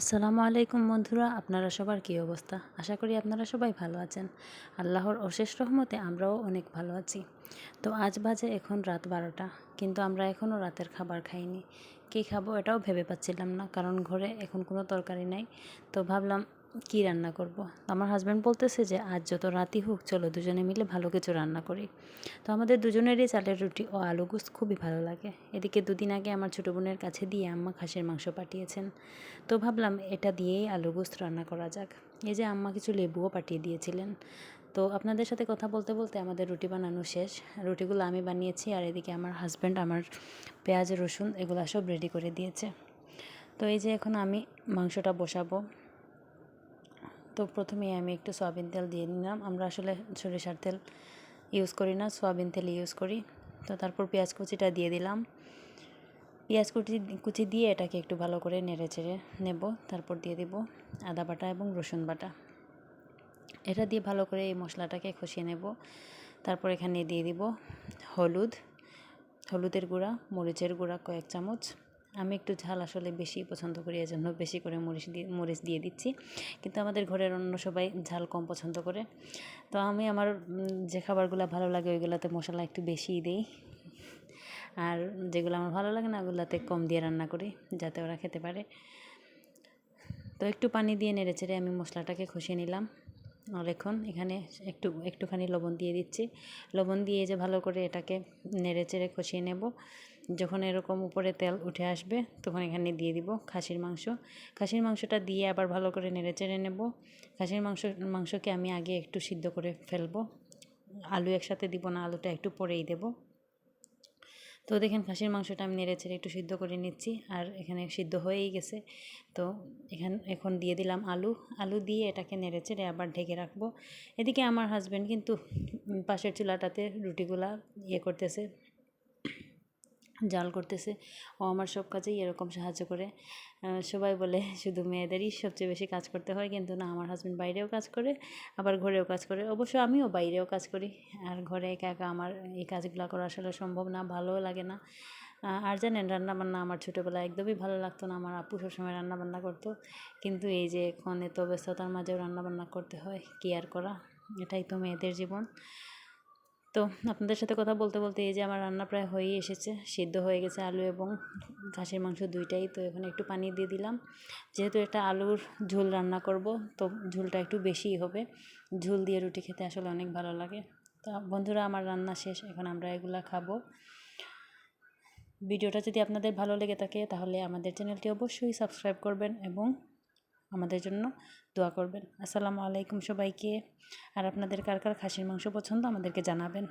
আসসালামু আলাইকুম বন্ধুরা, আপনারা সবার কী অবস্থা? আশা করি আপনারা সবাই ভালো আছেন। আল্লাহর অশেষ রহমতে আমরাও অনেক ভালো আছি। তো আজ বাজে এখন রাত বারোটা, কিন্তু আমরা এখনও রাতের খাবার খাইনি। কী খাব এটাও ভেবে পাচ্ছিলাম না, কারণ ঘরে এখন কোনো তরকারি নাই। তো ভাবলাম কি রান্না করব। আমার হাজব্যান্ড বলতেছে যে, আজ যত রাতি হোক, চলো দুজনে মিলে ভালো কিছু রান্না করি। তো আমাদের দুজনেরই চালের রুটি ও আলু গুস খুবই ভালো লাগে। এদিকে দুদিন আগে আমার ছোটো বোনের কাছে দিয়ে আম্মা খাসির মাংস পাঠিয়েছেন। তো ভাবলাম এটা দিয়েই আলু গুস রান্না করা যাক। এই যে আম্মা কিছু লেবুও পাঠিয়ে দিয়েছিলেন। তো আপনাদের সাথে কথা বলতে বলতে আমাদের রুটি বানানো শেষ। রুটিগুলো আমি বানিয়েছি আর এদিকে আমার হাজব্যান্ড আমার পেঁয়াজ, রসুন এগুলো সব রেডি করে দিয়েছে। তো এই যে এখন আমি মাংসটা বসাবো। তো প্রথমেই আমি একটু সয়াবিন তেল দিয়ে নিলাম। আমরা আসলে সরিষার তেল ইউজ করি না, সয়াবিন তেল ইউজ করি। তো তারপর পেঁয়াজ কুচিটা দিয়ে দিলাম। পেঁয়াজ কুচি কুচি দিয়ে এটাকে একটু ভালো করে নেড়ে চেড়ে নেব। তারপর দিয়ে দিব আদা বাটা এবং রসুন বাটা। এটা দিয়ে ভালো করে এই মশলাটাকে কষিয়ে নেব। তারপর এখানে দিয়ে দিব হলুদ, হলুদের গুঁড়া, মরিচের গুঁড়া কয়েক চামচ। আমি একটু ঝাল আসলে বেশি পছন্দ করি, এজন্য বেশি করে মরিচ দিয়ে মরিচ দিয়ে দিচ্ছি। কিন্তু আমাদের ঘরের অন্য সবাই ঝাল কম পছন্দ করে। তো আমি আমার যে খাবারগুলো ভালো লাগে ওইগুলোতে মশলা একটু বেশিই দিই। আর যেগুলো আমার ভালো লাগে না, ওগুলোতে কম দিয়ে রান্না করি, যাতে ওরা খেতে পারে। তো একটু পানি দিয়ে নেড়ে চেড়ে আমি মশলাটাকে খসিয়ে নিলাম। আর এখন এখানে একটু, একটুখানি লবণ দিয়ে দিচ্ছি। লবণ দিয়ে যে ভালো করে এটাকে নেড়ে চেড়ে কষিয়ে নেব। যখন এরকম উপরে তেল উঠে আসবে, তখন এখানে দিয়ে দিব খাসির মাংস। খাসির মাংসটা দিয়ে আবার ভালো করে নেড়ে চেড়ে নেব। খাসির মাংস, মাংসকে আমি আগে একটু সিদ্ধ করে ফেলব। আলু একসাথে দিব না, আলুটা একটু পরেই দেবো। তো দেখেন খাসির মাংসটা আমি নেড়ে ছেড়ে একটু সিদ্ধ করে নিচ্ছি আর এখানে সিদ্ধ হয়েই গেছে। তো এখান, এখন দিয়ে দিলাম আলু। আলু দিয়ে এটাকে নেড়ে চেড়ে আবার ঢেকে রাখব। এদিকে আমার হাজব্যান্ড কিন্তু পাশের চুলাটাতে রুটিগুলা ইয়ে করতেছে জাল করতেছে। ও আমার সব কাজেই এরকম সাহায্য করে। সবাই বলে, শুধু মেয়েদেরই সবচেয়ে বেশি কাজ করতে হয়। কিন্তু না, আমার হাজব্যান্ড বাইরেও কাজ করে, আবার ঘরেও কাজ করে। অবশ্য আমিও বাইরেও কাজ করি। আর ঘরে একা একা আমার এই কাজগুলো করা আসলে সম্ভব না, ভালোও লাগে না। আর জানেন, রান্নাবান্না আমার ছোটোবেলায় একদমই ভালো লাগতো না। আমার আপু সবসময় রান্নাবান্না করতো। কিন্তু এই যে এখন এত ব্যস্ততার মাঝেও রান্নাবান্না করতে হয়। কি আর করা? এটাই তো মেয়েদের জীবন। তো আপনাদের সাথে কথা বলতে বলতে এই যে আমার রান্না প্রায় হয়েই এসেছে। সিদ্ধ হয়ে গেছে আলু এবং খাসির মাংস দুইটাই। তো এখানে একটু পানি দিয়ে দিলাম। যেহেতু এটা আলুর ঝোল রান্না করব, তো ঝোলটা একটু বেশিই হবে। ঝোল দিয়ে রুটি খেতে আসলে অনেক ভালো লাগে। তো বন্ধুরা, আমার রান্না শেষ। এখন আমরা এগুলা খাব। ভিডিওটা যদি আপনাদের ভালো লেগে থাকে, তাহলে আমাদের চ্যানেলটি অবশ্যই সাবস্ক্রাইব করবেন এবং আমাদের জন্য দোয়া করবেন। আসসালামু আলাইকুম সবাইকে। আর আপনাদের কার কার খাসির মাংস পছন্দ আমাদেরকে জানাবেন।